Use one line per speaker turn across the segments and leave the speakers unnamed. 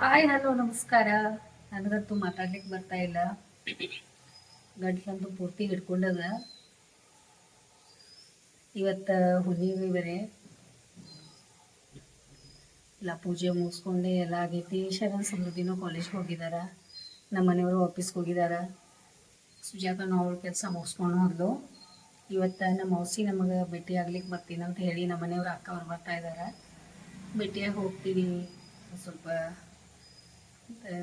Hi hello, ನಮಸ್ಕಾರ. ನನಗಂತೂ ಮಾತಾಡ್ಲಿಕ್ಕೆ ಬರ್ತಾ ಇಲ್ಲ. ಗಂಟ್ಲಂತೂ ಪೂರ್ತಿ ಹಿಡ್ಕೊಂಡದ. ಇವತ್ತು ಹುಣ್ಣಿಮೆ ಬೇರೆ. ಎಲ್ಲ ಪೂಜೆ ಮುಗಿಸ್ಕೊಂಡೆ, ಎಲ್ಲ ಆಗೈತಿ. ಶರಣ್ ಸಮೃದ್ಧಿನೂ ಕಾಲೇಜ್ಗೆ ಹೋಗಿದಾರ. ನಮ್ಮ ಮನೆಯವರು ಆಫೀಸ್ಗೆ ಹೋಗಿದಾರ. ಸುಜಾತನ ಅವಳ ಕೆಲಸ ಮುಗಿಸ್ಕೊಂಡು ಹೋದ್ಲು. ಇವತ್ತು ನಮ್ಮ ಔಸಿ ನಮಗೆ ಭೇಟಿ ಆಗ್ಲಿಕ್ಕೆ ಬರ್ತೀನಿ ಅಂತ ಹೇಳಿ ನಮ್ಮ ಮನೆಯವ್ರ ಅಕ್ಕ ಅವ್ರು ಬರ್ತಾ ಇದ್ದಾರೆ ಭೇಟಿಯಾಗಿ ಹೋಗ್ತೀನಿ ಸ್ವಲ್ಪ ಆ,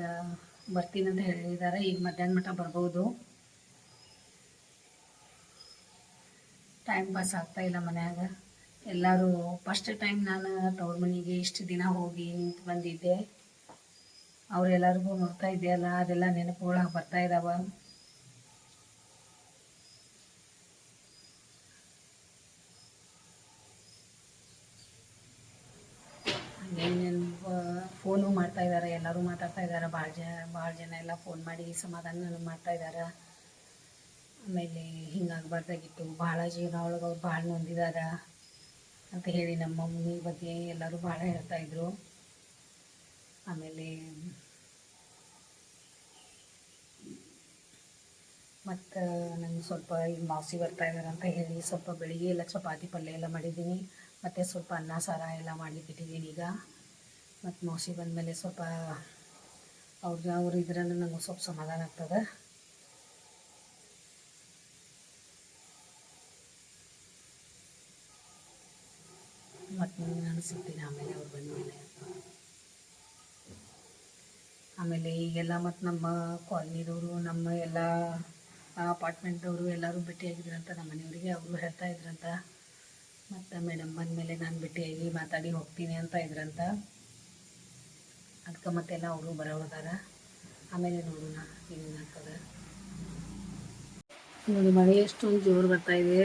ಬರ್ತೀನಿ ಅಂತ ಹೇಳಿದ್ದಾರೆ. ಈಗ ಮಧ್ಯಾಹ್ನ ಮಟ್ಟ ಬರ್ಬೋದು. ಟೈಮ್ ಪಾಸ್ ಆಗ್ತಾ ಇಲ್ಲ ಮನ್ಯಾಗ. ಎಲ್ಲರೂ ಫಸ್ಟ್ ಟೈಮ್ ನಾನು ತವ್ರ ಮನೆಗೆ ಇಷ್ಟು ದಿನ ಹೋಗಿ ನಿಂತು ಬಂದಿದ್ದೆ. ಅವರೆಲ್ಲರಿಗೂ ನೋಡ್ತಾ ಇದೆಯಲ್ಲ ಅದೆಲ್ಲ ನೆನಪುಗಳು ಬರ್ತಾ ಇದ್ದಾವ ನೆನಪು ಫೋನು ಮಾಡ್ತಾ ಇದ್ದಾರೆ ಎಲ್ಲರೂ ಮಾತಾಡ್ತಾ ಇದ್ದಾರೆ ಭಾಳ ಜನ ಭಾಳ ಜನ ಎಲ್ಲ ಫೋನ್ ಮಾಡಿ ಸಮಾಧಾನ ಮಾಡ್ತಾ ಇದ್ದಾರೆ ಆಮೇಲೆ ಹಿಂಗಾಗಬಾರ್ದಾಗಿತ್ತು, ಭಾಳ ಜೀವನ ಒಳಗೆ ಅವ್ರು ಭಾಳ ನೊಂದಿದಾರ ಅಂತ ಹೇಳಿ ನಮ್ಮ ಮಮ್ಮಿ ಬಗ್ಗೆ ಎಲ್ಲರೂ ಭಾಳ ಹೇಳ್ತಾಯಿದ್ರು ಆಮೇಲೆ ಮತ್ತು ನಂಗೆ ಸ್ವಲ್ಪ ಈಗ ಮಾಸಿ ಬರ್ತಾ ಇದ್ದಾರೆ ಅಂತ ಹೇಳಿ ಸ್ವಲ್ಪ ಬೆಳಿಗ್ಗೆ ಎಲ್ಲ ಚಪಾತಿ ಪಲ್ಯ ಎಲ್ಲ ಮಾಡಿದ್ದೀನಿ. ಮತ್ತು ಸ್ವಲ್ಪ ಅನ್ನ ಸಾರ ಎಲ್ಲ ಮಾಡಲಿಕ್ಕಿಟ್ಟಿದ್ದೀನಿ ಈಗ. ಮತ್ತು ಮೌಸಿ ಬಂದಮೇಲೆ ಸ್ವಲ್ಪ ಅವ್ರಿಗೆ ಅವ್ರು ಇದ್ರೆ ನಂಗೆ ಸ್ವಲ್ಪ ಸಮಾಧಾನ ಆಗ್ತದೆ. ಮತ್ತು ನಾನು ಸಿಗ್ತೀನಿ ಆಮೇಲೆ ಅವ್ರು ಬಂದಮೇಲೆ. ಆಮೇಲೆ ಈಗೆಲ್ಲ ಮತ್ತು ನಮ್ಮ ಕಾಲನಿದವರು, ನಮ್ಮ ಎಲ್ಲ ಅಪಾರ್ಟ್ಮೆಂಟ್ದವರು ಎಲ್ಲರೂ ಭೇಟಿಯಾಗಿದ್ರಂತ, ನಮ್ಮ ಮನೆಯವರಿಗೆ ಅವರು ಹೇಳ್ತಾ ಇದ್ರಂತ. ಮತ್ತು ಮೇಡಮ್ ಬಂದಮೇಲೆ ನಾನು ಭೇಟಿಯಾಗಿ ಮಾತಾಡಿ ಹೋಗ್ತೀನಿ ಅಂತ ಇದ್ರಂತ. ಅದಕ್ಕೆ ಮತ್ತೆಲ್ಲ ಅವರು ಬರೋದಾರ ಆಮೇಲೆ ನೋಡೋಣ ಏನೇನಾಗ್ತದೆ ನೋಡಿ, ಮಳೆ ಎಷ್ಟೊಂದು ಜೋರು ಬರ್ತಾ ಇದೆ.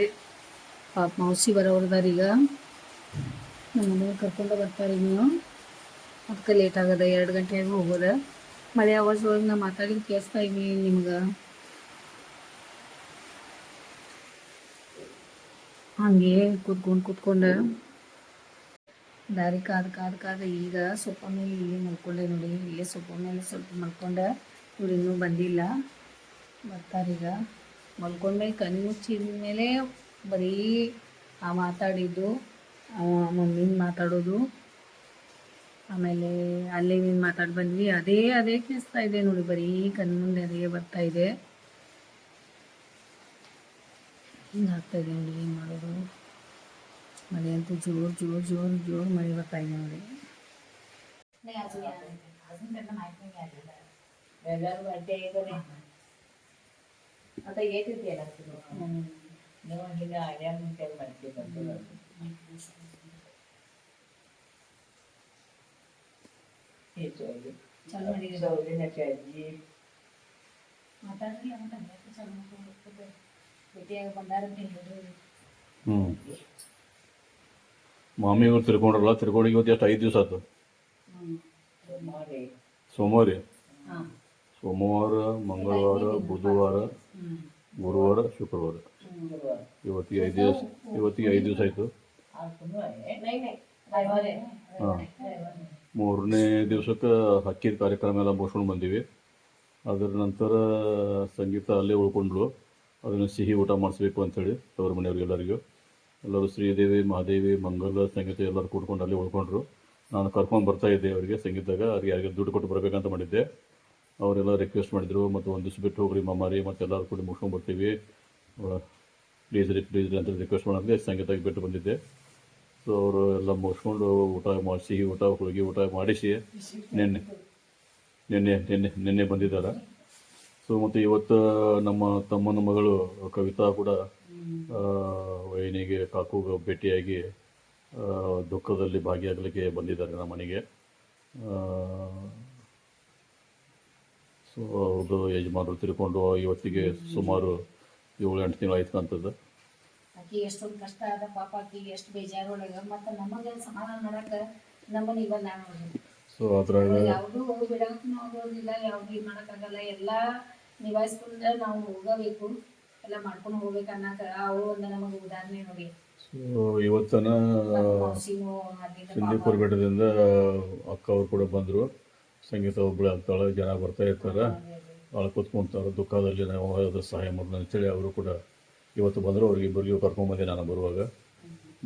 ಪಾಪ ಮೌಸಿ ಬರೋರ್ದಾರ ಈಗ. ನಮ್ಮ ಮನೆಗೆ ಕರ್ಕೊಂಡು ಬರ್ತಾರೆ ನೀವು ಅದಕ್ಕೆ ಲೇಟ್ ಆಗದ, ಎರಡು ಗಂಟೆಗೆ ಹೋಗೋದ. ಮಳೆ ಅವಾಜ್ ಒಳಗೆ ನಾ ಮಾತಾಡಿದ್ ಕೇಳಿಸ್ತಾ ಇದ್ದೀನಿ ನಿಮ್ಗೆ. ಹಂಗೆ ಕೂತ್ಕೊಂಡು ಕೂತ್ಕೊಂಡು ದಾರಿ ಕಾದ್ ಕಾದ್ ಕಾದ ಈಗ ಸೊಪ್ಪ ಮೇಲೆ ಇಲ್ಲಿ ಮಲ್ಕೊಂಡೆ ನೋಡಿ. ಇಲ್ಲೇ ಸೊಪ್ಪ ಮೇಲೆ ಸ್ವಲ್ಪ ಮಲ್ಕೊಂಡೆ. ಇವ್ರು ಇನ್ನೂ ಬಂದಿಲ್ಲ. ಬರ್ತಾರೀಗ ಮಲ್ಕೊಂಡ್ಮೇಲೆ ಕಣ್ಣು ಮುಚ್ಚಿದ ಮೇಲೆ ಬರೀ ಆ ಮಾತಾಡಿದ್ದು ಮಮ್ಮಿನ ಮಾತಾಡೋದು. ಆಮೇಲೆ ಅಲ್ಲೇ ನೀನು ಮಾತಾಡಿ ಬಂದ್ವಿ. ಅದೇ ಅದೇ ಕೇಳಿಸ್ತಾ ಇದೆ ನೋಡಿ. ಬರೀ ಕಣ್ಣು ಮುಂದೆ ಅದೇ ಬರ್ತಾ ಇದೆ. ಹಿಂಗಾಗ್ತಾ ಇದೆ ನೋಡಿ, ಏನು ಮಾಡೋದು? ಮಳೆ ಅಂತೂ ಜೋರು ಜೋರು ಜೋರು ಜೋರು ಮಳೆ ಬರ್ತಾ ಇದೆ ನೋಡಿ
आता येत यायला जेव्हा हिने आल्या म्हणून काही माहिती नव्हतं हेच आहे
ಚಲೋ ಮಾಡಿದೆ
सौजन्याची आजी
ಮಾತಾಡ್ರಿ ಅಂತ ಚಲೋ ಭೇಟಿಯಾಗಿ ಬಂದಾರಂತ ಹೇಳಿದ್ರು
ಹ್ಞೂ ಮಾಮಿ ಅವ್ರು ತಿರ್ಕೊಂಡ್ರಲ್ಲ ತಿರ್ಕೊಂಡು ಇವತ್ತು ಎಷ್ಟು ಐದು ದಿವಸ ಆಯ್ತು? ಸೋಮವಾರ. ಸೋಮವಾರ, ಮಂಗಳವಾರ, ಬುಧವಾರ, ಗುರುವಾರ, ಶುಕ್ರವಾರ. ಇವತ್ತಿಗೆ ಐದು ದಿವಸ, ಇವತ್ತಿಗೆ ಐದು ದಿವಸ ಆಯಿತು. ಹಾಂ. ಮೂರನೇ ದಿವಸಕ್ಕೆ ಹಕ್ಕಿದ ಕಾರ್ಯಕ್ರಮ ಎಲ್ಲ ಮುಗಿಸ್ಕೊಂಡು ಬಂದೀವಿ. ಅದರ ನಂತರ ಸಂಗೀತ ಅಲ್ಲೇ ಉಳ್ಕೊಂಡ್ಲು ಅದನ್ನು ಸಿಹಿ ಊಟ ಮಾಡಿಸ್ಬೇಕು ಅಂಥೇಳಿ ತವರು ಮನೆಯವ್ರಿಗೆಲ್ಲರಿಗೂ. ಎಲ್ಲರೂ ಶ್ರೀದೇವಿ, ಮಹಾದೇವಿ, ಮಂಗಲ ಸಂಗೀತ ಎಲ್ಲರೂ ಕೂಡ್ಕೊಂಡು ಅಲ್ಲಿ ಉಳ್ಕೊಂಡ್ರು. ನಾನು ಕರ್ಕೊಂಡು ಬರ್ತಾ ಇದ್ದೆ ಅವರಿಗೆ ಸಂಗೀತದಾಗ. ಅವ್ರಿಗೆ ಯಾರಿಗೆ ದುಡ್ಡು ಕೊಟ್ಟು ಬರಬೇಕಂತ ಮಾಡಿದ್ದೆ. ಅವರೆಲ್ಲ ರಿಕ್ವೆಸ್ಟ್ ಮಾಡಿದರು. ಮತ್ತು ಒಂದು ದಿವಸ ಬಿಟ್ಟು ಹೋಗ್ರಿ ಮಮ್ಮಾರಿ ಮತ್ತು ಎಲ್ಲರೂ ಕೂಡ ಮುಗ್ಸ್ಕೊಂಡು ಬರ್ತೀವಿ. ಪ್ಲೀಸ್ ರೀ ಪ್ಲೀಸ್ ರೀ ಅಂತ ರಿಕ್ವೆಸ್ಟ್ ಮಾಡಿದ್ರೆ ಸಂಗೀತಾಗಿ ಬಿಟ್ಟು ಬಂದಿದ್ದೆ. ಸೊ ಅವರು ಎಲ್ಲ ಮುಗಿಸ್ಕೊಂಡು ಊಟ ಮಾಡಿ ಸಿಹಿ ಊಟ ಹೋಳಿಗೆ ಊಟ ಮಾಡಿಸಿ ನಿನ್ನೆ ನಿನ್ನೆ ನಿನ್ನೆ ನಿನ್ನೆ ಬಂದಿದ್ದಾರೆ. ಸೊ ಮತ್ತು ಇವತ್ತು ನಮ್ಮ ತಮ್ಮನ ಮಗಳು ಕವಿತಾ ಕೂಡ ವಯನಿಗೆ ವೈನಿಗೆ ಕಾಕುಗೆ ಭೇಟಿಯಾಗಿ ದುಃಖದಲ್ಲಿ ಭಾಗಿಯಾಗಲಿಕ್ಕೆ ಬಂದಿದ್ದಾರೆ ನಮ್ಮ ಮನೆಗೆ. ಸೊ ಅವ್ರದ್ದು ಯಜಮಾನರು ತಿಳ್ಕೊಂಡು ಇವತ್ತಿಗೆ ಸುಮಾರು ಏಳು ಎಂಟು ತಿಂಗಳು ಆಯ್ತು ಅಂತದ್ದು
ಆಕಿ ಎಷ್ಟೊಂದು ಕಷ್ಟ ಅದ ಪಾಪ ಆಕಿಗೆ ಎಷ್ಟು ಬೇಜಾರೊಳಗ ಮತ್ತು ನಮಗೆ ಸಮಾಧಾನ ಮಾಡಕ್ಕೆ ನಮ್ಮನೆ ಬಂದ ನಾನು
ಸೊ ಅದ್ರಾಗ
ಯಾವುದೂ ಬಿಡಕ್ಕೆ ಹೋಗೋದಿಲ್ಲ ಯಾವುದು ಮಾಡೋಕ್ಕಾಗಲ್ಲ. ಎಲ್ಲ ನಿಭಾಯಿಸ್ಕೊಂಡ್ರೆ ನಾವು ಹೋಗಬೇಕು ಎಲ್ಲ ಮಾಡ್ಕೊಂಡು ಹೋಗ್ಬೇಕು ಅನ್ನಕ ಅವರು ಒಂದು ನಮಗೆ ಉದಾಹರಣೆ ನೋಡಿ.
ಸೊ ಇವತ್ತನ ಸಿಂಧಿಪುರ ಬೆಟ್ಟದಿಂದ ಅಕ್ಕ ಅವ್ರು ಕೂಡ ಬಂದರು. ಸಂಗೀತ ಒಬ್ಬಳು ಆಗ್ತಾಳೆ ಜನ ಬರ್ತಾ ಇರ್ತಾರೆ. ಅವಳು ಕೂತ್ಕೊಂತಾರೆ ದುಃಖದಲ್ಲಿ ನಾವು ಅದ್ರ ಸಹಾಯ ಮಾಡೋಣ ಅಂತೇಳಿ ಅವರು ಕೂಡ ಇವತ್ತು ಬಂದರು. ಅವ್ರಿಗೆ ಇಬ್ಬರಿಗೂ ಕರ್ಕೊಂಬಂದೆ ನಾನು ಬರುವಾಗ.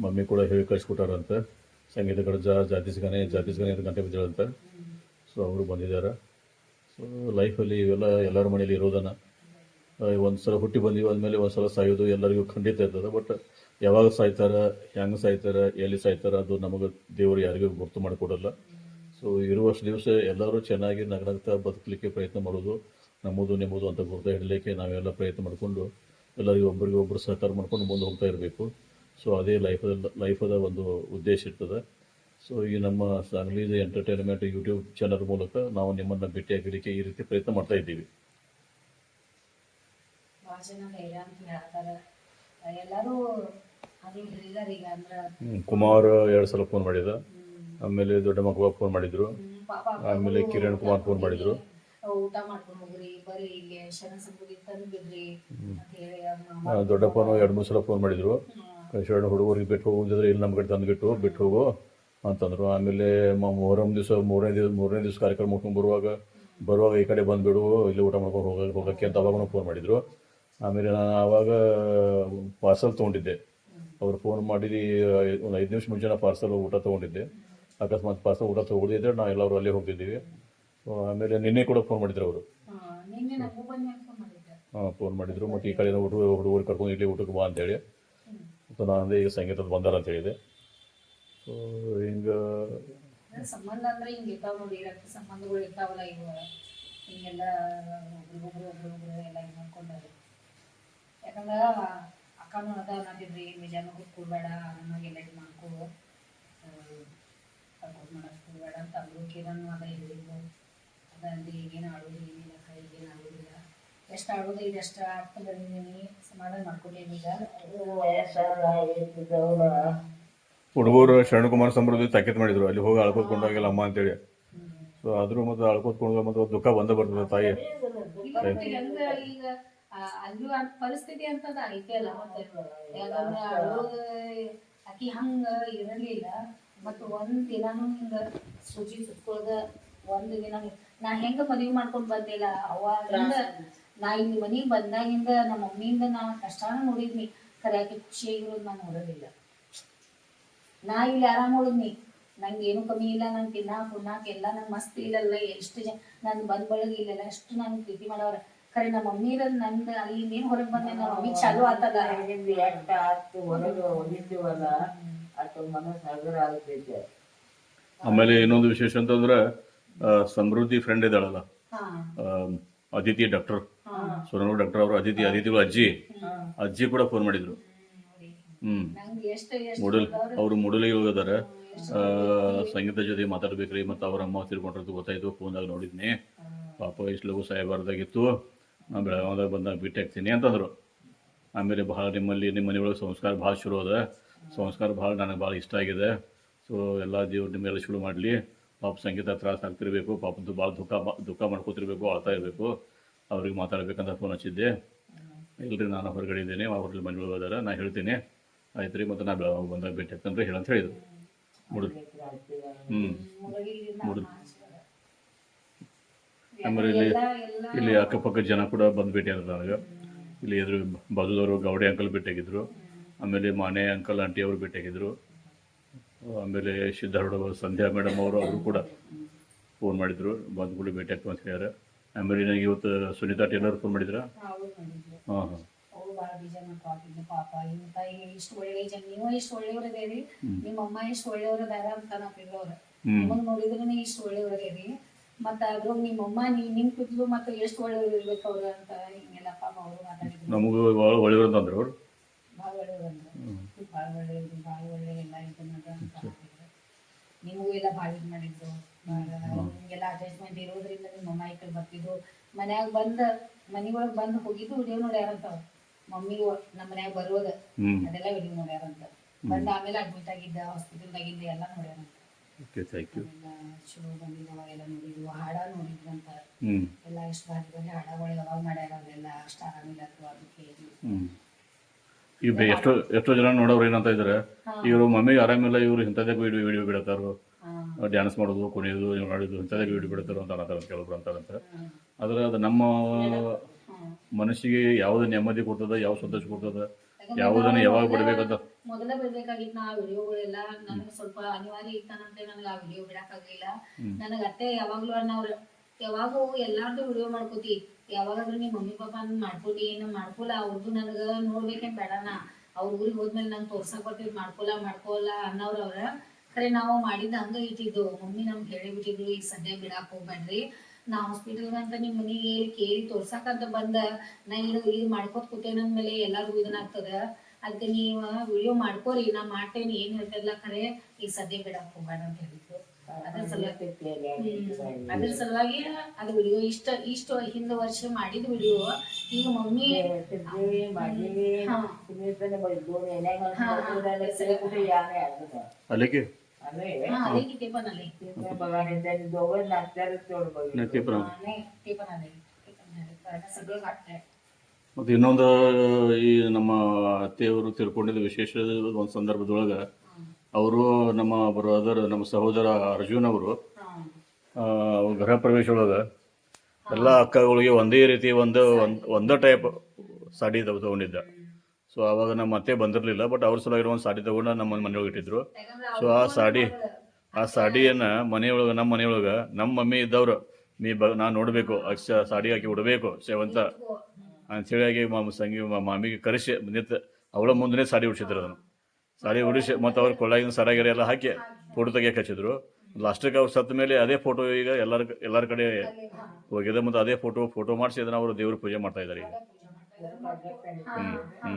ಮಮ್ಮಿ ಕೂಡ ಹೇಳಿ ಕಳಿಸ್ಕೊಟ್ಟಾರಂತೆ. ಸಂಗೀತ ಕಡೆ ಜಾ ಜಾತಿಸ್ ಜಾತಿಸ್ಗಾನೆ ಜಾತಿಸ್ ಅಂತ ಗಂಟೆ ಬಿದ್ದಾರಂತೆ ಸೊ ಅವರು ಬಂದಿದ್ದಾರೆ. ಸೊ ಲೈಫಲ್ಲಿ ಇವೆಲ್ಲ ಎಲ್ಲರ ಮನೇಲಿ ಇರೋದನ್ನು ಒಂದು ಸಲ ಹುಟ್ಟಿ ಬಂದೀವಿ, ಅಂದಮೇಲೆ ಒಂದು ಸಲ ಸಾಯೋದು ಎಲ್ಲರಿಗೂ ಖಂಡಿತ ಇರ್ತದೆ. ಬಟ್ ಯಾವಾಗ ಸಾಯ್ತಾರೆ, ಹೆಂಗೆ ಸಾಯ್ತಾರೆ, ಎಲ್ಲಿ ಸಾಯ್ತಾರೆ ಅದು ನಮಗೆ ದೇವರು ಯಾರಿಗೂ ಗುರ್ತು ಮಾಡಿಕೊಡಲ್ಲ. ಸೊ ಇರುವಷ್ಟು ದಿವಸ ಎಲ್ಲರೂ ಚೆನ್ನಾಗಿ ನಗನಗ್ತಾ ಬದುಕಲಿಕ್ಕೆ ಪ್ರಯತ್ನ ಮಾಡೋದು, ನಮ್ಮದು ನಿಮ್ಮದು ಅಂತ ಗುರ್ತ ಹಿಡಲಿಕ್ಕೆ ನಾವೆಲ್ಲ ಪ್ರಯತ್ನ ಮಾಡಿಕೊಂಡು, ಎಲ್ಲರಿಗೂ ಒಬ್ಬರಿಗೊಬ್ಬರು ಸಹಕಾರ ಮಾಡ್ಕೊಂಡು ಮುಂದೆ ಹೋಗ್ತಾ ಇರಬೇಕು. ಸೊ ಅದೇ ಲೈಫದ ಲೈಫದ ಒಂದು ಉದ್ದೇಶ ಇರ್ತದೆ. ಸೊ ಈ ನಮ್ಮ ಸಂಗ್ಲೀಸ್ ಎಂಟರ್ಟೈನ್ಮೆಂಟ್ ಯೂಟ್ಯೂಬ್ ಚಾನಲ್ ಮೂಲಕ ನಾವು ನಿಮ್ಮನ್ನು ಭೇಟಿಯಾಗಲಿಕ್ಕೆ ಈ ರೀತಿ ಪ್ರಯತ್ನ ಮಾಡ್ತಾ ಇದ್ದೀವಿ.
ಭಾಳ ಜನ ಧೈರ್ಯ ಅಂತ ಹೇಳ್ತಾರ. ಎಲ್ಲರೂ ಅದು ಹೇಳಿದಾರ ಈಗ ಅಂದ್ರ
ಹ್ಮ್, ಕುಮಾರ್ ಎರಡು ಸಲ ಫೋನ್ ಮಾಡಿದ. ಆಮೇಲೆ ದೊಡ್ಡ ಮಗುವ ಫೋನ್ ಮಾಡಿದ್ರು
ಪಾಪ
ಆಮೇಲೆ ಕಿರಣ್ ಕುಮಾರ್ ಫೋನ್ ಮಾಡಿದ್ರು.
ಊಟ ಮಾಡ್ಕೊಂಡು ಹೋಗ್ರಿ ಬರ್ರಿ ಇಲ್ಲಿ ಶನಸಂಗುಡಿ ತಂದು ಬಿಡ್ರಿ ಅಂತ ಹೇಳಿ ಅವ್ರ
ಆ, ದೊಡ್ಡಪ್ಪನು ಎರಡು ಮೂರು ಸಲ ಫೋನ್ ಮಾಡಿದ್ರು. ಶರಣ ಹುಡುಗರಿಗೆ ಬಿಟ್ಟು ಹೋಗಿದ್ರೆ ಇಲ್ಲಿ ನಮ್ಮ ಕಡೆ ತಂದು ಬಿಟ್ಟು ಬಿಟ್ಟು ಹೋಗು. ಅಂತಂದ್ರು. ಆಮೇಲೆ ಮ- ಮೊಹರಂ ದಿವಸ ಮೂರನೇ ದಿವಸ ಮೂರನೇ ದಿವಸ ಕಾರ್ಯಕ್ರಮ ಮುಟ್ಕೊಂಡು ಬರುವಾಗ ಬರುವಾಗ ಈ ಕಡೆ ಬಂದುಬಿಡು ಇಲ್ಲಿ ಊಟ ಮಾಡ್ಕೊಂಡು ಹೋಗ ಹೋಗೋಕ್ಕೆ ಅಂತ ಅವಾಗ ಫೋನ್ ಮಾಡಿದ್ರು. ಆಮೇಲೆ ನಾನು ಆವಾಗ ಪಾರ್ಸಲ್ ತೊಗೊಂಡಿದ್ದೆ. ಅವ್ರು ಫೋನ್ ಮಾಡಿ ಒಂದು ಐದು ನಿಮಿಷ ಮುಂಚೆ ಪಾರ್ಸಲ್ ಊಟ ತೊಗೊಂಡಿದ್ದೆ. ಅಕಸ್ಮಾತ್ ಪಾರ್ಸಲ್ ಊಟ ತೊಗೊಂಡಿದ್ದೆ ನಾವು ಎಲ್ಲರೂ ಅಲ್ಲೇ ಹೋಗ್ತಿದ್ದೀವಿ. ಆಮೇಲೆ ನಿನ್ನೆ ಕೂಡ ಫೋನ್ ಮಾಡಿದ್ರು ಅವರು.
ಹಾಂ
ಫೋನ್ ಮಾಡಿದ್ರು. ಮತ್ತು ಈ ಕಡೆ ಹುಡುಗ ಹುಡುಗರು ಕರ್ಕೊಂಡು ಇಲ್ಲಿ ಊಟಕ್ಕೆ ಬಾ ಅಂತೇಳಿ ಮತ್ತು ನಾನು ಅಂದೆ ಈಗ ಸಂಗೀತದ ಬಂದಾರ ಅಂತ ಹೇಳಿದೆ. ಸೊ ಹಿಂಗೆ
ಅಂದ್ರೆ ಸಂಬಂಧ ಅಂದ್ರೆ ಹಿಂಗ ಇರ್ತಾವ ನೋಡಿ ರಕ್ತ ಸಂಬಂಧಗಳು ಇರ್ತಾವಲ್ಲ ಇವು. ಹಿಂಗೆಲ್ಲ ಒಬ್ರಿಗೊಬ್ರು ಒಬ್ರಿಗೊಬ್ರು ಎಲ್ಲ ಇದು ಮಾಡ್ಕೊಂಡಾರೆ ಯಾಕಂದ್ರ ಅಕ್ಕನೂ ಅದ ಅನ್ನತಿದ್ರಿ ನಿಜಾನು ಕೂಡ್ಬೇಡ ನಮಗೆಲ್ಲ ಇದು ಮಾಡ್ಕೋ. ಕರ್ಕೊಂಡು ಮಾಡಕ್ ಕೂಡ್ಬೇಡ ಅಂತ ಅವರು ಕಿರಣ್ ಅದ ಹೇಳಿದ್ರು ಅದ ಅಂದಿ ಈಗೇನು ಆಡೋದು ಏನಿಲ್ಲ ಕೈ ಈಗೇನು ಆಡೋದಿಲ್ಲ. ಎಷ್ಟು ಆಡೋದು ಇದು ಎಷ್ಟು ಆಗ್ತಾ ಬಂದಿದ್ದೀನಿ ಸಮಾಧಾನ ಮಾಡ್ಕೊಂಡೇನಿ ಈಗ.
ಹುಡುಗರು ಶರಣಕುಮಾರ ಸಮೃದ್ಧಿ ತಾಕೀತು ಮಾಡಿದ್ರು. ಅಲ್ಲಿ ಹೋಗಿ ಅಳ್ಕೋತ್ಕೊಂಡು ಹೋಗಿಲ್ಲ ಅಮ್ಮ ಅಂತೇಳಿ. ಸೊ ಆದರೂ ಮತ್ತೆ ಅಳ್ಕೋತ್ಕೊಂಡು ಮತ್ತೆ ದುಃಖ ಬಂದ ಬರ್ತದೆ ತಾಯಿ.
ಆ, ಅಲ್ಲೂ ಅಂತ ಪರಿಸ್ಥಿತಿ ಅಂತದ ಐತೆ ಅಲ್ಲ ಮತ್ತೆ ಯಾಕಂದ್ರೆ ಅಳೋದು ಆಕಿ ಹಂಗ ಇರಲಿಲ್ಲ ಮತ್ತು ಒಂದ್ ದಿನಾನು ಹಿಂಗ ಸೂಜಿ ಸುತ್ಕೊಳ್ದ ಒಂದ್ ದಿನ ನಾ ಹೆಂಗ ಮದುವೆ ಮಾಡ್ಕೊಂಡ್ ಬಂದಿಲ್ಲ ಅವಾಗಿಂದ ನಾ ಇಲ್ಲಿ ಮನಿಗ್ ಬಂದಾಗಿಂದ ನಮ್ಮ ಮಮ್ಮಿಯಿಂದ ನಾ ಕಷ್ಟಾನ ನೋಡಿದ್ನಿ ಖರೆ ಆಕಿ ಖುಷಿಯಾಗಿರೋದು ನಾನು ನೋಡೋದಿಲ್ಲ ನಾ ಇಲ್ಲಿ ಆರಾಮ್ ಉಳಿದ್ನಿ ನಂಗೆ ಏನು ಕಮ್ಮಿ ಇಲ್ಲ ನಂಗೆ ತಿನ್ನಾಕ ಉಣ್ಣಾಕ ಎಲ್ಲ ನಂಗೆ ಮಸ್ತ್ ಇಲ್ಲಲ್ಲ ಎಷ್ಟು ಜನ ನಾನು ಬಂದ್ ಬಳಗ ಇಲ್ಲೆಲ್ಲ ಎಷ್ಟು ನಂಗೆ ಪ್ರೀತಿ ಮಾಡವ್ರ. ಕರೆ ನಮ್ಮ ಮಮ್ಮಿ ಇರೋದು ನಂದು ಅಲ್ಲಿ ಏನ್ ಹೊರಗೆ ಬಂದೆ ನಮ್ಮ ಮಮ್ಮಿ ಚಾಲು ಆತದ.
ಎಟ್ಟ ಆತು ಹೊರಗೆ ಹೋಗಿದ್ದೀವಲ್ಲ ಅಷ್ಟು ಮನಸ್ಸು ಹಗುರ ಆಗ್ತೈತೆ.
ಆಮೇಲೆ ಇನ್ನೊಂದು ವಿಶೇಷ ಅಂತಂದ್ರೆ ಆ, ಸಮೃದ್ಧಿ ಫ್ರೆಂಡ್ ಇದ್ದಾಳಲ್ಲ. ಅದಿತಿ ಡಾಕ್ಟರ್
ಹಾ.
ಸೋನಲ್ ಡಾಕ್ಟರ್ ಅವರು ಅದಿತಿ ಅದಿತಿಗಳು ಅಜ್ಜಿ. ಅಜ್ಜಿ ಕೂಡ ಫೋನ್ ಮಾಡಿದ್ರು. ಮೂಡಲ್ ಅವರು ಮೂಡಲಿಗೆ ಹೋಗಿದ್ದಾರೆ ಆ, ಸಂಗೀತ ಜೊತೆ ಮಾತಾಡ್ಬೇಕ್ರಿ ಮತ್ತು ಅವ್ರ ಅಮ್ಮ ತಿರ್ಕೊಂಡಿರೋದು ಗೊತ್ತಾಯ್ತು ಫೋನ್ದಾಗ ನೋಡಿದ್ನಿ. ಪಾಪ ಇಷ್ಟು ಲಘು ಸಾಯಬಾರ್ದಾಗಿತ್ತು. ನಾನು ಬೆಳಗಾವದಾಗ ಬಂದಾಗ ಭೇಟಿ ಆಗ್ತೀನಿ ಅಂತಂದರು. ಆಮೇಲೆ ಭಾಳ ನಿಮ್ಮಲ್ಲಿ ನಿಮ್ಮ ಮನೆಯೊಳಗೆ ಸಂಸ್ಕಾರ ಭಾಳ ಶುರು ಅದ. ಸಂಸ್ಕಾರ ಭಾಳ ನನಗೆ ಭಾಳ ಇಷ್ಟ ಆಗಿದೆ. ಸೊ ಎಲ್ಲ ದೇವ್ರು ನಿಮ್ಮೆಲ್ಲ ಶುರು ಮಾಡಲಿ. ಪಾಪ ಸಂಗೀತ ತ್ರಾಸ ಆಗ್ತಿರ್ಬೇಕು ಪಾಪದ್ದು ಭಾಳ ದುಃಖ ದುಃಖ ಮಾಡ್ಕೋತಿರ್ಬೇಕು ಅಳ್ತಾ ಇರಬೇಕು. ಅವ್ರಿಗೆ ಮಾತಾಡ್ಬೇಕಂತ ಫೋನ್ ಹಚ್ಚಿದ್ದೆ. ಇಲ್ಲರಿ ನಾನು ಹೊರಗಡೆ ಇದ್ದೀನಿ ಅವ್ರಲ್ಲಿ ಮನೆಯೊಳಗೆ ಅದಾರ ನಾನು ಹೇಳ್ತೀನಿ. ಆಯ್ತು ರೀ ಮತ್ತು ನಾ ಬೆಳಗಾವಿ ಬಂದಾಗ ಭೇಟಿ ಆಗ್ತೇನೆ ಹೇಳಂತ ಹೇಳಿದ್ರು. ಹ್ಮ್. ಹ್ಞೂ ಆಮೇಲೆ ಇಲ್ಲಿ ಇಲ್ಲಿ ಅಕ್ಕಪಕ್ಕ ಜನ ಕೂಡ ಬಂದು ಭೇಟಿ ಆದ್ರು ನನಗೆ. ಇಲ್ಲಿ ಎದುರು ಬಾಜುದವರು ಗೌಡಿ ಅಂಕಲ್ ಭೇಟಿಯಾಗಿದ್ರು. ಆಮೇಲೆ ಮಾನೆ ಅಂಕಲ್ ಆಂಟಿ ಅವರು ಭೇಟಿಯಾಗಿದ್ರು. ಆಮೇಲೆ ಸಿದ್ಧಾರೂಢ ಸಂಧ್ಯಾ ಮೇಡಮ್ ಅವರು ಅವರು ಕೂಡ ಫೋನ್ ಮಾಡಿದ್ರು. ಬಂದು ಕೂಡ ಭೇಟಿ ಆಗ್ತು ಅಂತ ಹೇಳ್ಯಾರ. ಆಮೇಲೆ ನನಗೆ ಇವತ್ತು ಸುನೀತಾ ಟೇಲರ್ ಫೋನ್ ಮಾಡಿದ್ರು? ಹಾಂ ಹಾಂ.
ಬೇಜಾರ್ ಮಾಡ್ಕೊತಿದ್ದೆ ಪಾಪ. ಇಂತ ಇಷ್ಟು ಒಳ್ಳೆ ಜನ ನೀವು ಇಷ್ಟು ಒಳ್ಳೆಯವ್ರ ಅದೇರಿ ನಿಮ್ಮ ಅಮ್ಮ ಇಷ್ಟು ಒಳ್ಳೆಯವ್ರ ಅದಾರ ಅಂತ ನಾವು ಅವ್ರ. ನಿಮಗ್ ನೋಡಿದ್ರೆ ಇಷ್ಟು ಒಳ್ಳೆಯವ್ರ ಅದೇರಿ ಮತ್ತ ಅದ್ರಾಗ ನಿಮ್ಮ ಅಮ್ಮ ನೀ ನಿಮ್ ಕುದ್ಲು ಮತ್ತೆ ಎಷ್ಟು ಒಳ್ಳೆಯವ್ರು ಇರ್ಬೇಕು ಅವ್ರ ಅಂತ ಹಿಂಗೆಲ್ಲ ಪಾಪ ಅವರು ಮಾತಾಡಿದ್ರು.
ನಮಗೂ ಭಾಳ ಒಳ್ಳೆಯವ್ರು ಅಂದ್ರೆ ಅವ್ರು.
ಭಾಳ ಒಳ್ಳೆಯವ್ರು ಅಂದ್ರು. ಭಾಳ ಒಳ್ಳೆಯವ್ರು ಭಾಳ ಒಳ್ಳೆ ಎಲ್ಲ ಇದನ್ನದ ಅಂತ. ನಿಮಗೂ ಎಲ್ಲ ಭಾಳ ಇದು ಮಾಡಿದ್ರು. ನಿಮ್ಗೆಲ್ಲ ಅಟ್ಯಾಚ್ಮೆಂಟ್ ಇರೋದ್ರಿಂದ ನಿಮ್ಮ ಅಮ್ಮ ಈ ಕಡೆ ಬರ್ತಿದ್ರು ಮನ್ಯಾಗ ಬಂದ ಮನೆಯೊಳಗೆ ಬಂದು ಹೋಗಿದ್ದು ವಿಡಿಯೋ ನೋಡ್ಯಾರಂತ ಅವ್ರು. ಮಮ್ಮಿ ನಮ್ಮ ಮನ್ಯಾಗ ಬರೋದ ಅದೆಲ್ಲ ವಿಡಿಯೋ ನೋಡ್ಯಾರಂತ. ಬಂದ ಆಮೇಲೆ ಅಡ್ಮಿಟ್ ಆಗಿದ್ದ ಹಾಸ್ಪಿಟಲ್ದಾಗಿದ್ದ ಎಲ್ಲ ನೋಡ್ಯಾರಂತ.
ಓಕೆ ಥ್ಯಾಂಕ್ ಯು
ಎಲ್ಲ ಚಲೋ ಬಂದಿದ್ದವ ಎಲ್ಲ ನೋಡಿದ್ವು. ಹಾಡ ನೋಡಿದ್ರಂತ. ಎಲ್ಲ ಎಷ್ಟು ಭಾರಿ ಭಾರಿ ಹಾಡಗಳು ಯಾವಾಗ ಮಾಡ್ಯಾರ ಅವೆಲ್ಲ ಅಷ್ಟು ಆರಾಮಿಲ್ಲ ಅಥವಾ ಅದಕ್ಕೆ
ಈಗ ಎಷ್ಟೋ ಎಷ್ಟೋ ಜನ ನೋಡೋರು ಏನಂತ ಇದ್ದಾರೆ ಇವರು ಮಮ್ಮಿಗೆ ಆರಾಮಿಲ್ಲ ಇವರು ಇಂಥದ್ದೇ ವಿಡಿಯೋ ವಿಡಿಯೋ ಬಿಡತ್ತಾರು. ಡ್ಯಾನ್ಸ್ ಮಾಡೋದು ಕುಣಿಯೋದು ಇವ್ರು ಮಾಡೋದು ಇಂಥದ್ದೇ ವಿಡಿಯೋ ಬಿಡ್ತಾರೆ ಅಂತ ಅನ್ನತಾರೆ ಕೆಲವರು ಅಂತಾರಂತ. ಆದ್ರೆ ಅದು ನಮ್ಮ ಮನಸ್ಸಿಗೆ ಯಾವ್ದು ನೆಮ್ಮದಿ ಕೊಡ್ತದ ಯಾವ ಸಂತೋಷ ಕೊಡ್ತದ ಯಾವುದನ್ನ ಯಾವಾಗ ಬಿಡ್ಬೇಕಂತ
ಮೊದಲ ಬಿಡ್ಬೇಕಾಗಿತ್ತು ನಾ ವಿಡಿಯೋಗಳೆಲ್ಲ ನನಗೆ ಸ್ವಲ್ಪ ಅನಿವಾರ್ಯ ಇತ್ತಂತೆ ನನಗೆ ಆ ವಿಡಿಯೋ ಬಿಡಕ್ಕಾಗ್ಲಿಲ್ಲ. ನನಗೆ ಅತ್ತೆ ಯಾವಾಗ್ಲೂ ಅವ್ರ ಯಾವಾಗೂ ಎಲ್ಲಾರ್ದು ವಿಡಿಯೋ ಮಾಡ್ಕೋತಿ ಯಾವಾಗಾದ್ರೂ ನಿಮ್ಮ ಮಮ್ಮಿ ಪಾಪ ಮಾಡ್ಕೊಡಿ ಏನು ಮಾಡ್ಕೊಲ್ಲ ಅವ್ರದ್ದು ನನಗೆ ನೋಡ್ಬೇಕೇನ್ ಬೇಡನ ಅವ್ರ ಊರಿಗೆ ಹೋದ್ಮೇಲೆ ನಂಗೆ ತೋರ್ಸಕ್ ಬರ್ತೀವಿ ಮಾಡ್ಕೊಲ್ಲ ಮಾಡ್ಕೊಲ್ಲ ಅನ್ನೋರು ಅವ್ರ ಖರೆ ನಾವು ಮಾಡಿದ ಹಂಗ ಇಟ್ಟಿದ್ದು ಮಮ್ಮಿ ನಮ್ಗೆ ಹೇಳಿಬಿಟ್ಟಿದ್ರು ಈಗ ಸದ್ಯ ಬಿಡಾಕ್ ಹೋಗ್ಬೇಡ್ರಿ. ನಾ ಹಾಸ್ಪಿಟಲ್ಗಂತ ನಿಮ್ಮ ನಿಮ್ ಮನಿಗೆ ಕೇಳಿ ತೋರ್ಸಕಂತ ಬಂದ ನಾ ಇದು ಇದು ಮಾಡ್ಕೊತ ಕೂತೇನಂದ್ಮೇಲೆ ಎಲ್ಲಾರ್ಗು ಇದನ್ನಾಗ್ತದ ಅದಕ್ಕೆ ನೀವ ವಿಡಿಯೋ ಮಾಡ್ಕೋರಿ ನಾ ಮಾಡ್ತೇನೆ ಏನ್ ಹೇಳ್ತಿಲ್ಲ ಖರೆ ಈಗ ಸದ್ಯ ಬೇಡ ಹೋಗೋಣ ಅಂತ ಹೇಳಿದ್ರು ಅದ್ರ ಸಲುವಾಗಿ. ಅದ್ರ ಸಲುವಾಗಿ ಅದು ವಿಡಿಯೋ ಇಷ್ಟ ಇಷ್ಟ ಹಿಂದ ವರ್ಷ ಮಾಡಿದ ವಿಡಿಯೋ ಈಗ ಮಮ್ಮಿ ಹಾ. ಮತ್ತೆ
ಮತ್ತು ಇನ್ನೊಂದು ಈ ನಮ್ಮ ಅತ್ತೆಯವರು ತಿಳ್ಕೊಂಡಿದ್ದ ವಿಶೇಷ ಒಂದು ಸಂದರ್ಭದೊಳಗೆ ಅವರು ನಮ್ಮ ಬ್ರದರ್ ನಮ್ಮ ಸಹೋದರ ಅರ್ಜುನ್ ಅವರು ಗೃಹ ಪ್ರವೇಶ ಎಲ್ಲ ಅಕ್ಕಗಳಿಗೆ ಒಂದೇ ರೀತಿ ಒಂದು ಒಂದು ಒಂದೇ ಟೈಪ್ ಸಾಡಿ ತಗೊಂಡಿದ್ದ ಸೊ ಅವಾಗ ನಮ್ಮ ಅತ್ತೆ ಬಂದಿರಲಿಲ್ಲ ಬಟ್ ಅವ್ರ ಸಲುವಾಗಿ ಒಂದು ಸಾಡಿ ತಗೊಂಡು ನಮ್ಮ ಮನೆಯೊಳಗೆ ಇಟ್ಟಿದ್ರು. ಸೊ ಆ ಸಾಡಿ ಆ ಸಾಡಿಯನ್ನು ಮನೆಯೊಳಗೆ ನಮ್ಮ ಮನೆಯೊಳಗೆ ನಮ್ಮ ಮಮ್ಮಿ ಇದ್ದವ್ರು ನೀ ಬ ನಾನು ನೋಡಬೇಕು ಅಕ್ಷ ಸಾಡಿ ಹಾಕಿ ಉಡಬೇಕು ಸೇವಂತ ಆಗಿ ಮಾಮ ಸಂಗಿ ಮಾ- ಮಾಮಿಗೆ ಕರೆಸಿ ನಿಂತು ಅವಳ ಮುಂದೆ ಸಾಡಿ ಉಡ್ಸಿದ್ರು ಅದನ್ನು. ಸಾಡಿ ಉಡಿಸಿ ಮತ್ತು ಅವ್ರು ಕೊಳ್ಳಾಗಿನ ಸರಾಗಿರಿ ಎಲ್ಲ ಹಾಕಿ ಫೋಟೋ ತೆಗಿಯಕ್ಕೆ ಹಚ್ಚಿದ್ರು. ಲಾಸ್ಟಿಗೆ ಅವ್ರು ಸತ್ತ ಮೇಲೆ ಅದೇ ಫೋಟೋ ಈಗ ಎಲ್ಲರ ಎಲ್ಲರ ಕಡೆ ಹೋಗಿದೆ ಮತ್ತು ಅದೇ ಫೋಟೋ ಫೋಟೋ ಮಾಡಿಸಿ ಅದನ್ನು ಅವರು ದೇವ್ರ ಪೂಜೆ ಮಾಡ್ತಾ ಇದ್ದಾರೆ ಈಗ. ಹ್ಞೂ ಹ್ಞೂ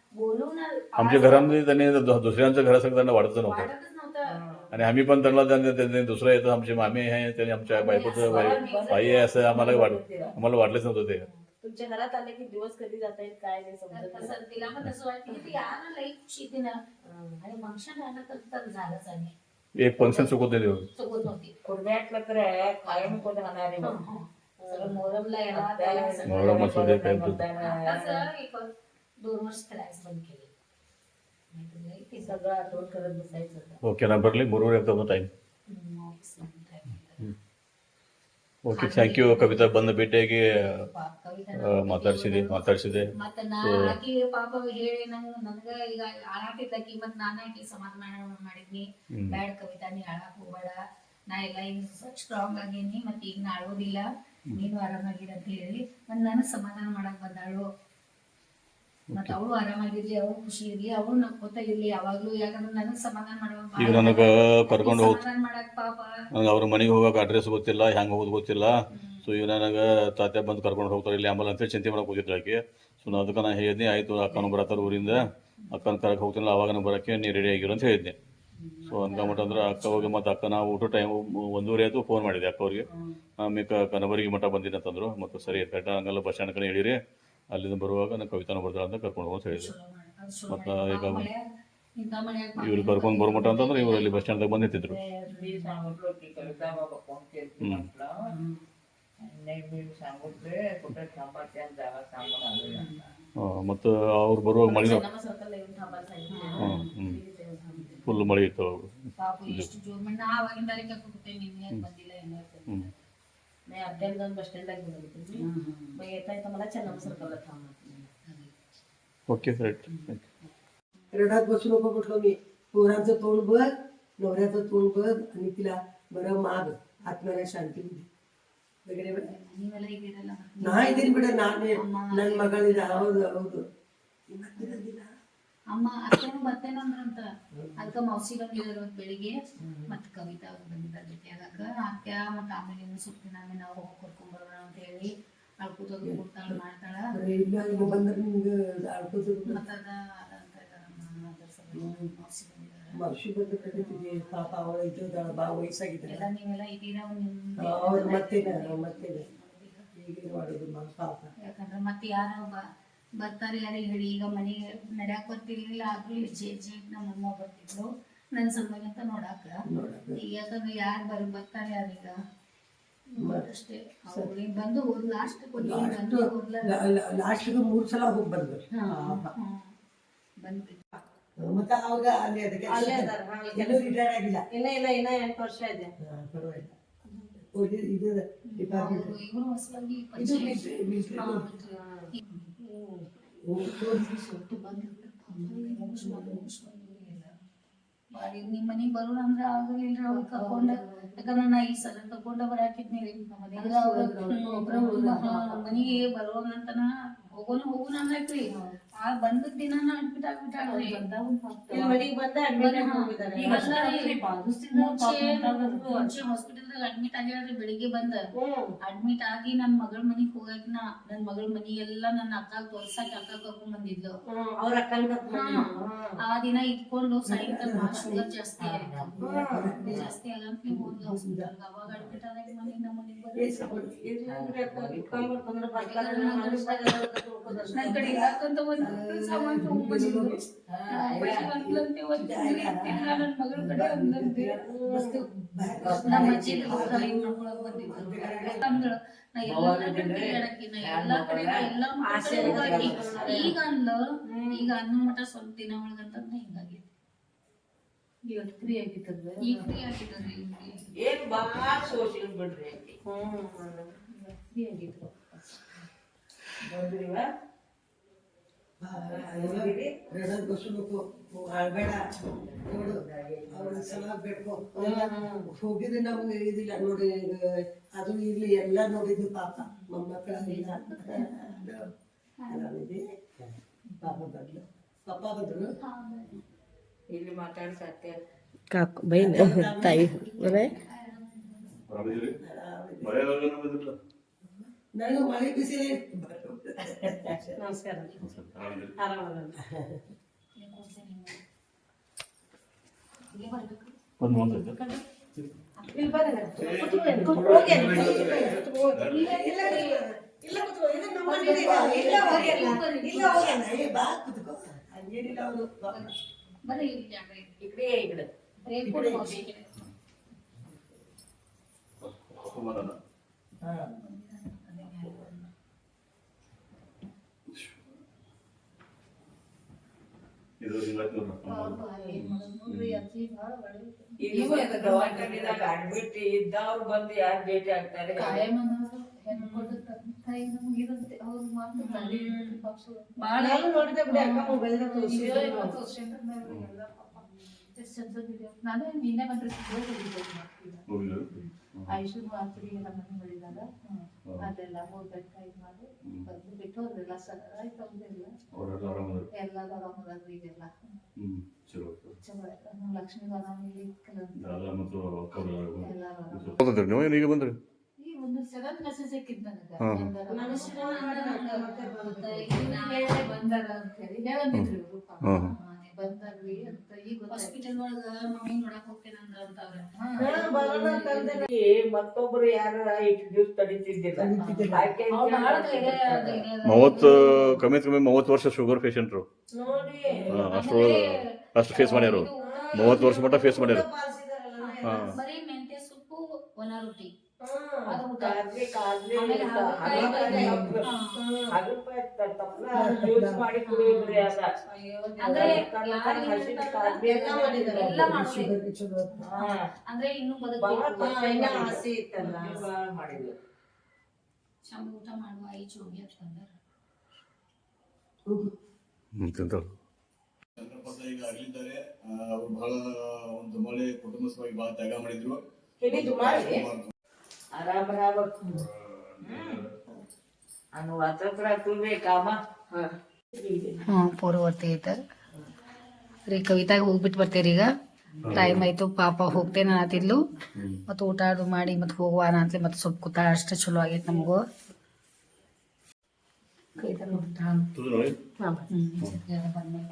आमच्या घरामध्ये त्यांनी दु- दुसऱ्यांच्या घरासंग त्यांना वाटतच नव्हतं. आणि आम्ही पण त्यांना त्यांनी त्यांनी दुसरं येतं आमची मामी आहे त्यांनी आमच्या बायकोचं बाई आहे असं आम्हाला वाट आम्हाला वाटलंच नव्हतं ते.
तुमच्या घरात आले की दिवस कधी जात आहेत काय नाही समजत
तिला पण तसं वाटतं की ती यार लई खुशी तिनं. आणि फंक्शन आलं तर तर झालंच आणि.
एक फंक्शन चुकत नाही देऊ
चुकत नव्हती
कुर्म्यातलं तर कायम कोण राहणार आहे
मोहरमला येणार
मोहरम असू दे, काय
दोन वर्ष करायचं बंद केले नाहीतर लई ते सगळं
सगळं आठवण करत बसायचं होतं.
ಓಕೆನಾ ಬರಲಿ ಮೂರುವರೆ ಆಗ್ತದೆ ಟೈಮ್
हम्म, office मध्ये time.
Okay thank you Kavita ಬಂದು ಭೇಟಿಯಾಗಿ
ಪಾಪ ಕವಿತಾ
ಆ, ಮಾತಾಡ್ಸಿದೆ ಮಾತಾಡ್ಸಿದೆ
ಮತ್ತ ನಾ ಆಕಿ ಪಾಪ ಹೇಳಿ ನಂಗ ನನಗ ಈಗ ಆಳಾತಿದ್ಲಕಿ ಮತ್ ನಾನ ಆಕಿ ಸಮಾಧಾನ ಮಾಡಿದ್ನಿ
ಹ್ಮ್.
ಬ್ಯಾಡ ಕವಿತಾ ನೀ ಆಳಾಕ್ ಹೋಗ್ಬೇಡ ನಾ ಎಲ್ಲ ಈಗ ಸ್ಟ್ರಾಂಗ್ ಆಗೇನಿ ಮತ್ ಈಗ ನಾ ಅಳೋದಿಲ್ಲ ನೀನು ಆರಾಮಾಗಿರ ಅಂತ ಹೇಳಿ ಮತ್ ನನಗ್ ಸಮಾಧಾನ ಮಾಡಕ್ ಬಂದಾಳು ಮತ್ ಅವಳು ಆರಾಮಾಗಿರ್ಲಿ ಅವಳು ಖುಷಿ ಇರ್ಲಿ ಅವಳು ನಕ್ಕೋತ ಇರ್ಲಿ ಯಾವಾಗ್ಲೂ ಯಾಕಂದ್ರೆ ನನಗ್ ಸಮಾಧಾನ ಮಾಡುವ
ಈಗ ನನಗೆ ಕರ್ಕೊಂಡು ಹೋಗ್
ಸಮಾಧಾನ ಮಾಡಕ್ ಪಾಪ.
ನನಗೆ ಅವ್ರ ಮನೆಗೆ ಹೋಗಕ್ಕೆ ಅಡ್ರೆಸ್ ಗೊತ್ತಿಲ್ಲ ಹೆಂಗೆ ಹೋಗೋದು ಗೊತ್ತಿಲ್ಲ. ಸೊ ಈಗ ನನಗೆ ತಾತ್ಯ ಬಂದು ಕರ್ಕೊಂಡು ಹೋಗ್ತಾರೆ ಇಲ್ಲಿ ಆಮೇಲೆ ಅಂತೇಳಿ ಚಿಂತೆ ಮಾಡಕ್ಕೆ ಹೋಗಿದ್ರು ಆಕೆ. ಸೊ ನಾ ಅದಕ್ಕೆ ನಾನು ಹೇಳಿದ್ನಿ ಆಯಿತು ಅಕ್ಕನ ಬರತ್ತಾರ ಊರಿಂದ. ಅಕ್ಕನ ಕರಕ್ಕೆ ಹೋಗ್ತಿಲ್ಲ ಅವಾಗ ಬರಕ್ಕೆ ನೀ ರೆಡಿ ಆಗಿರು ಅಂತ ಹೇಳಿದ್ನಿ. ಸೊ ಅನ್ಕೊಂಬಿಟ್ಟು ಅಂದ್ರೆ ಅಕ್ಕ ಹೋಗಿ ಮತ್ತು ಅಕ್ಕ ನಾವು ಊಟ ಟೈಮ್ ಒಂದೂವರೆ ಆಯಿತು ಫೋನ್ ಮಾಡಿದೆ ಅಕ್ಕ ಅವ್ರಿಗೆ. ಆಮೇಲೆ ಕನಬರಿಗೆ ಮಠ ಬಂದಿನಿ ಅಂತಂದ್ರು ಮತ್ತು ಸರಿ ಕರೆಕ್ಟ್ ಹಂಗಲ್ಲ ಬಸ್ ಸ್ಟ್ಯಾಂಡ್ ಕಡೆ ಹೇಳಿರಿ. ಅಲ್ಲಿಂದ ಬರುವಾಗ ನಾನು ಕವಿತಾನ ಬರ್ತಾಳೆ ಅಂತ ಕರ್ಕೊಂಡು ಹೋಗಿ ಹೇಳಿದ್ರು. ಮತ್ತು ಈಗ ಇವ್ರು ಕರ್ಕೊಂಡು ಬರೋ ಮಟ್ಟ ಅಂತಂದ್ರೆ ಇವರು ಅಲ್ಲಿ ಬಸ್ ಸ್ಟ್ಯಾಂಡ್ದಾಗ ಬಂದು ನಿಂತಿದ್ರು. ಮತ್ತು ಅವ್ರು ಬರುವಾಗ ಮಳೆ
ಹ್ಞೂ
ಹ್ಞೂ ಫುಲ್ ಮಳೆ ಇತ್ತು
ಅವರು
ಹ್ಞೂ
नाही अद्याप जाऊन बस स्टँडला घेऊन आली तुम्ही मग येता येता मला चन्नम सर्कलला थांबा
ಓಕೆ ರೈಟ್
रडात बसू नको म्हटलं मी पोरांचं तोंड बघ नवऱ्याचं तोंड बघ आणि तिला बरं माग ಆತ್ಮನ ಶಾಂತಿ ಬಿಡಿ ವಗೇರೆ ಬೇಡ.
ನೀವೆಲ್ಲ ಇದ್ದೀರಲ್ಲ
ನಾ ಇದ್ದೀನಿ ಬಿಡ ನಾನೇ ನನ್ನ ಮಗಳಿದ ಹೌದು ಹೌದು ನಿಮ್ಮ ಹತ್ತಿರ ದಿನ
ಅಮ್ಮ ಅತ್ತೆನೂ ಬರ್ತೇನಂದ್ರಂತ ಅದಕ್ಕೆ ಮೌಸಿ ಬಂದಿದ್ರು ಬೆಳಿಗ್ಗೆ. ಮತ್ ಕವಿತಾ ಅವ್ರು ಬಂದಿದ್ದಾರೆ ಜೊತೆಯಾಗಕ ಅತ್ಯ ಮತ್ತ ಆಮೇಲೆ ಇನ್ನು ಆಮೇಲೆ ನಾವು ಹೋಗಿ ಕರ್ಕೊಂಡ್ ಬರೋಣ ಅಂತ ಹೇಳಿ ಅಳ್ಕೋತ ಕೂಡ್ತಾಳ ಮಾಡ್ತಾಳ. ಮತ್ತ ಅದ ಮೌಸಿ ಬಂದಿದ್ದಾರೆ
ಮರ್ಷಿ ಬಂದ ಕಡಿತೀವಿ ಪಾಪ ಅವಳ ಬಾ
ನೀವೆಲ್ಲ ಇದ್ದೀರಾ ನಿಮ್
ಅವ್ರು ಮತ್ತೇನ ಮತ್ತೇನ. ಈಗ ಹೀಗೆ ಮಾಡೋದು ಮಗ ಪಾಪ.
ಯಾಕಂದ್ರೆ ಮತ್ತೆ ಯಾರೋ ಬ ಬರ್ತಾರೆ ಯಾರಿಗೆ ಹೇಳಿ ಈಗ ಮನೆ ನಡ್ಯಾಕ ಬರ್ತಿರ್ಲಿಲ್ಲ ಆದ್ರೂ ಜೆ ನಮ್ಮ ಅಮ್ಮ ಬರ್ತಿದ್ರು ನನ್ನ ಸಂಬಂಧ ಅಂತ ನೋಡಾಕ. ಈಗ ಯಾಕಂದ್ರೆ ಯಾರು ಬರ್ ಬರ್ತಾರೆ ಯಾರೀಗ? ಅಷ್ಟೇ. ಅವ್ರಿಗೆ ಬಂದು ಹೋದ್ ಲಾಸ್ಟ್ ಕೊನೆಗೆ ಬಂದು ಹೋದ್ಲ.
ಲಾಸ್ಟಿಗೆ ಮೂರು ಸಲ ಹೋಗಿ ಬಂದ್ರು.
ಬಂದ್ಬಿಟ್ಟು
ಮತ್ತೆ ಅವಾಗ ಅಲ್ಲಿ ಅದಕ್ಕೆ
ಅಲ್ಲೇ ಅದಾರ, ಹಾ,
ಎಲ್ಲೂ ರಿಟೈರ್ ಆಗಿಲ್ಲ?
ಇನ್ನ ಇಲ್ಲ ಇನ್ನ ಎಂಟು ವರ್ಷ ಇದೆ.
ಪರವಾಗಿಲ್ಲ. ಇದು ಡಿಪಾರ್ಟ್ಮೆಂಟ್
ಇವ್ರು ಹೊಸದಾಗಿ
ಇದು
ಪರಿಚಯ
ಮಿಲ್ಟ್ರಿ
ನಿಮ್ಮ ಮನೆಗೆ ಬರೋಣ ಅಂದ್ರೆ ಆಗಲಿಲ್ಲ ಅವ್ರು ಕರ್ಕೊಂಡ. ಯಾಕಂದ್ರ ನಾ ಈ ಸಲ ಕರ್ಕೊಂಡ ಬರಾಕಿದ್ನಿ ಮನಿಗೆ ಬರೋ ಅಂತನ ಹೋಗೋಣ ಹೋಗೋಣ ಅನ್ನಕ್ರಿ ಆ ಬಂದ ದಿನಾನ ಅಡ್ಮಿಟ್ ಆಗ್ಬಿಟ್ಟಾಳ್ರಿ
ಇಲ್ಲಿ ಮನೆಗೆ ಬಂದ ಅಡ್ಮಿಟ್
ಮುಂಚೆ ಹಾಸ್ಪಿಟಲ್ದಾಗ ಆಗ್ಯಾಳ್ರಿ ಬೆಳಿಗ್ಗೆ ಬಂದ. ಅಡ್ಮಿಟ್ ಆಗಿ ನನ್ ಮಗಳ ಮನಿಗ್ ಹೋಗಕ್ ನಾ ನನ್ ಮಗಳ ಮನಿ ಎಲ್ಲಾ ನನ್ನ ಅಕ್ಕ ತೋರ್ಸಾಕ ಅಕ್ಕ ಕರ್ಕೊಂಡ್ ಬಂದಿದ್ಲು.
ಅವ್ರ ಅಕ್ಕ
ಆ ದಿನ ಇಟ್ಕೊಂಡು ಸಾಯಂಕಾಲ ಶುಗರ್ ಜಾಸ್ತಿ. ಆಯ್ತು ಜಾಸ್ತಿ ಆಗಂತ ನೀವು ಹೋದ್ಲು ಹಾಸ್ಪಿಟಲ್ ಅವಾಗ ಅಡ್ಮಿಟ್ ಆದಾಗ ಮನೆಗೆ ನಮ್ಮ ಮನೆಗೆ ನನ್ ಕಡೆ ಯಾಕಂತ ಒಂದ್ ಸಾಮಾನ್ ನನ್ನ ಮಗಳ ಕಡೆ ನಮ್ಮ ಅಜ್ಜಿ ಬಂದಿದ್ರು. ನಾ ಎಲ್ಲಾ ಕಡೆ ತಿರ್ಗಾಡಕಿ, ನಾ ಎಲ್ಲಾ ಕಡೆ ನಾ ಎಲ್ಲಾ ಮಕ್ಳ ಈಗ ಅಂದ್ಲು ಈಗ ಅನ್ನ ಮಠ ಸ್ವಲ್ಪ ದಿನ ಒಳಗಂತ ಹಿಂಗಾಗೈತಿ ಈಗ ಫ್ರೀ ಆಗಿತ್ತದ ಈಗ ಫ್ರೀ ಆಗಿತ್ತದ್ರಿ.
ಏನ್ ಬಾಳ ಸೋಶಿಯಲ್ ಬಿಡ್ರಿ ಹ್ಮ್.
ಫ್ರೀ ಆಗಿತ್ತು?
ರೆಡಲ್ ಬಸ್ಬೇಕು ನೋಡು ಅವ್ರ ಸಲ ಬೇಡ್ಕೊ. ಹೋಗಿದ್ರೆ ನಮ್ಗೆ ಇದಿಲ್ಲ. ನೋಡಿ ಅದು ಇಲ್ಲಿ ಎಲ್ಲ ನೋಡಿದ್ದು ಪಾಪ. ಮೊಮ್ಮಕ್ಕಳ ಇಲ್ಲ ಆರಾಮಿದೆ ಪಾಪ ಬಂದ್ಲು. ಪಪ್ಪ ಬಂದ್ರು
ಇಲ್ಲಿ ಮಾತಾಡ್ಸತ್ತೆ
ಕಾಕು ಬೈ ತಾಯಿ. ಬರೇ
ಆರಾಮಿದ್ದೀರಿ ಮಳೆ ಯಾವಾಗ
ನಾನು ಮಳೆ ಬಿಸಿಲೇ
ನಮಸ್ಕಾರ
ಆರಾಮಿದ್ದೀರಿ
ಆರಾಮದ
ಒಂದು ಒಂದು
ಇಲ್ಲಿ ಬರ್ರಿ
ಇಲ್ಲ ಕೂತ್ಕೋ, ಇದು ನಮ್ಮ ಮನೆ ಇದೆ. ಇಲ್ಲ ಹೋಗಲ್ಲ. ಇಲ್ಲ ಹೋಗಲ್ಲ. ಏ, ಬಾ ಕೂತ್ಕೋ. ಹಂಗೇನಿಲ್ಲ ಅವ್ರು.
ಬರ್ರಿ ಇಲ್ಲಿ ಜಾಗ ಇದೆ.
ಈ ಕಡೆ ಈ ಕಡೆ ಅಡ್ಮಿಟ್ ಇದ್ದವ್ರು ಬಂದು ಯಾರು ಭೇಟಿ ಆಗ್ತಾರೆ?
ನಾನು ನೋಡಿದೆ ಬಿಡಿ ಅಕ್ಕ ಮೊಬೈಲ್
ನಾನು ನಿನ್ನೆ ಬಂದ್ರೆ ಆಯುಷ್ ಮಾತ್ರ ನಮ್ಮ ಮನೆ ಮಾಡಿದಾಗ ಅದೆಲ್ಲ ಹೋಗ್ಬೇಕು ಇದು ಮಾಡಿ ಬಂದು ಬಿಟ್ಟು ಹೋದ್ರೆಲ್ಲ ಸರ್ ಆಯ್ತು ಅವ್ರದೆಲ್ಲ
ಅವರೆಲ್ಲ ಆರಾಮದ್ರು
ಎಲ್ಲ ಆರಾಮದಾದ್ರು ಈಗೆಲ್ಲ.
ಹ್ಞೂ ಚಲೋ
ಚಲೋ ಲಕ್ಷ್ಮೀ. ಎಲ್ಲ
ನೀವು ಏನು ಈಗ ಬಂದ್ರಿ?
ಈ ಒಂದು ಸಡನ್ ಮೆಸೇಜ್ ನನಗೆ. ಬಂದಾರ ಅಂತ ಹೇಳಿ ಹೇಳಂದಿದ್ರು ಇವ್ರು ಅಂತ ಈಗ ಹಾಸ್ಪಿಟಲ್ ಒಳಗ ಮಮ್ಮಿ ನೋಡಕ್ ಅಂತವ್ರೆ
ಮತ್ತೊಬ್ರು ಯಾರ ದಿವ್ಸ ತಡಿತಿದ್ದಿಲ್ಲ. ಆಕೆ.
ಮೂವತ್ತು ಕಮ್ಮಿ ಕಮ್ಮಿ ಮೂವತ್ತು ವರ್ಷ ಶುಗರ್ ಪೇಷಂಟ್ರು.
ನೋಡಿ.
ಅಷ್ಟು ಅಷ್ಟು ಫೇಸ್ ಮಾಡ್ಯಾರು. ಮೂವತ್ತು ವರ್ಷ ಮಟ್ಟ ಫೇಸ್ ಮಾಡ್ಯಾರು. ಹಾಂ.
ಬರೀ ಮೆಂತ್ಯ ಸೊಪ್ಪು ಒಣ ರೊಟ್ಟಿ. ಊಟ. ಮಾಡುವ. ಐ ಚೋಗಿ ಅಂತಂದ್ರೆ.
ಈಗ ಅಗಲಿದ್ದಾರೆ ಅವರು ಬಹಳ ಒಂದು ಮಳೆ ಕುಟುಂಬ ಬಹಳ ತ್ಯಾಗ ಮಾಡಿದ್ರು.
ಹಿಡಿದು ಮಾಡಿ ಆರಾಮ ಆರಾಮ ಅನ್ನು ವಾತತ್ರ ತುಳ್ಬೇಕಮ್ಮ
ಹ್ಞೂ ಪೂರ್ವವರ್ತಿ ಐತೆ ರೀ ಕವಿತಾಗ ಹೋಗ್ಬಿಟ್ಟು ಬರ್ತೀರಿ ಈಗ ಟೈಮ್ ಆಯ್ತು ಪಾಪ ಹೋಗ್ತೇನೆ ಅನ್ನತಿದ್ಲು ಮತ್ತು ಊಟ ಅದು ಮಾಡಿ ಮತ್ತೆ ಹೋಗುವಾನ ಅಂತಲಿ ಮತ್ತೆ ಸ್ವಲ್ಪ ಕೂತಾಳ ಅಷ್ಟೇ ಚಲೋ ಆಗೈತೆ ನಮಗೂ ಕವಿತಾ ಹೋಗ್ತಾಳ ಬಂದ್ಮೇಲೆ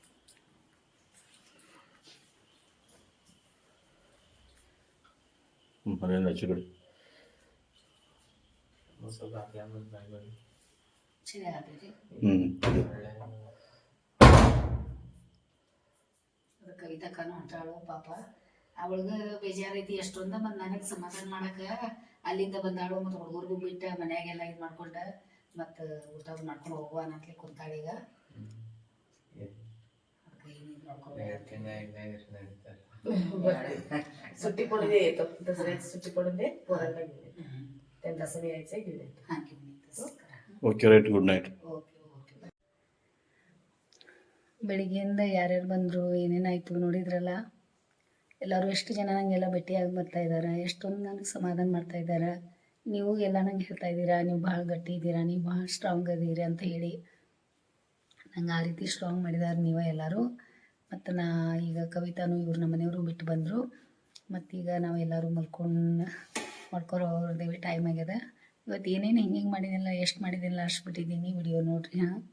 ಮನೆಯಿಂದ ಆಚೆ ಕಡೆ
ಹೊಂಟಾಳು ಪಾಪ. ಅವಳಿಗೆ ಬೇಜಾರೈತಿ ಎಷ್ಟೊಂದ ಮತ್ತು ನನಗೆ ಸಮಾಧಾನ ಮಾಡಕ ಅಲ್ಲಿಂದ ಬಂದಾಳು ಮತ್ತೆ ಹುಡುಗರಿಗೂ ಬಿಟ್ಟ ಮನ್ಯಾಗೆಲ್ಲ ಇದು ಮಾಡ್ಕೊಂಡ ಮತ್ತ ಊಟ ಮಾಡ್ಕೊಂಡು ಹೋಗುವ ಅನ್ನತ್ಲಿ ಕುಂತಾಳ ಈಗ. ನೋಡ್ಕೊಬೇಡ ನೋಡ್ಕೊಬೇಕು
सुट्टी पडू दे येतो दसऱ्याची सुट्टी पडून दे पोरांना घेऊन येतो त्यांना असं यायचं घेऊन येतो
ಹಾಂ घेऊन येतेस करा
okay right good night
okay okay ಬೆಳಿಗ್ಗೆಯಿಂದ ಯಾರ್ಯಾರು ಬಂದರು ಏನೇನಾಯಿತು ನೋಡಿದ್ರಲ್ಲ ಎಲ್ಲರೂ ಎಷ್ಟು ಜನ ನನಗೆಲ್ಲ ಭೇಟಿಯಾಗಿ ಬರ್ತಾ ಇದ್ದಾರೆ ಎಷ್ಟೊಂದು ನನಗೆ ಸಮಾಧಾನ ಮಾಡ್ತಾ ಇದ್ದಾರೆ ನೀವು ಎಲ್ಲ ನಂಗೆ ಹೇಳ್ತಾ ಇದ್ದೀರಾ ನೀವು ಭಾಳ ಗಟ್ಟಿ ಇದ್ದೀರಾ ನೀವು ಭಾಳ ಸ್ಟ್ರಾಂಗ್ ಅದೀರಿ ಅಂತ ಹೇಳಿ ನಂಗೆ ಆ ರೀತಿ ಸ್ಟ್ರಾಂಗ್ ಮಾಡಿದ್ದಾರೆ ನೀವೇ ಎಲ್ಲರೂ ಮತ್ತು ನಾ ಈಗ ಕವಿತಾನು ಇವ್ರು ನಮ್ಮ ಮನೆಯವರು ಬಿಟ್ಟು ಬಂದರು. ಮತ್ತೀಗ ನಾವೆಲ್ಲರೂ ಮಲ್ಕೊಂಡು ಮಲ್ಕೊರೋದೇವಿ ಟೈಮ್ ಆಗ್ಯದ. ಇವತ್ತು ಏನೇನು ಹಿಂಗೆ ಹಿಂಗೆ ಮಾಡಿದಿಲ್ಲ ಎಷ್ಟು ಮಾಡಿದಿಲ್ಲ ಅಷ್ಟು ಬಿಟ್ಟಿದ್ದೀನಿ ವಿಡಿಯೋ ನೋಡ್ರಿ, ಹಾಂ.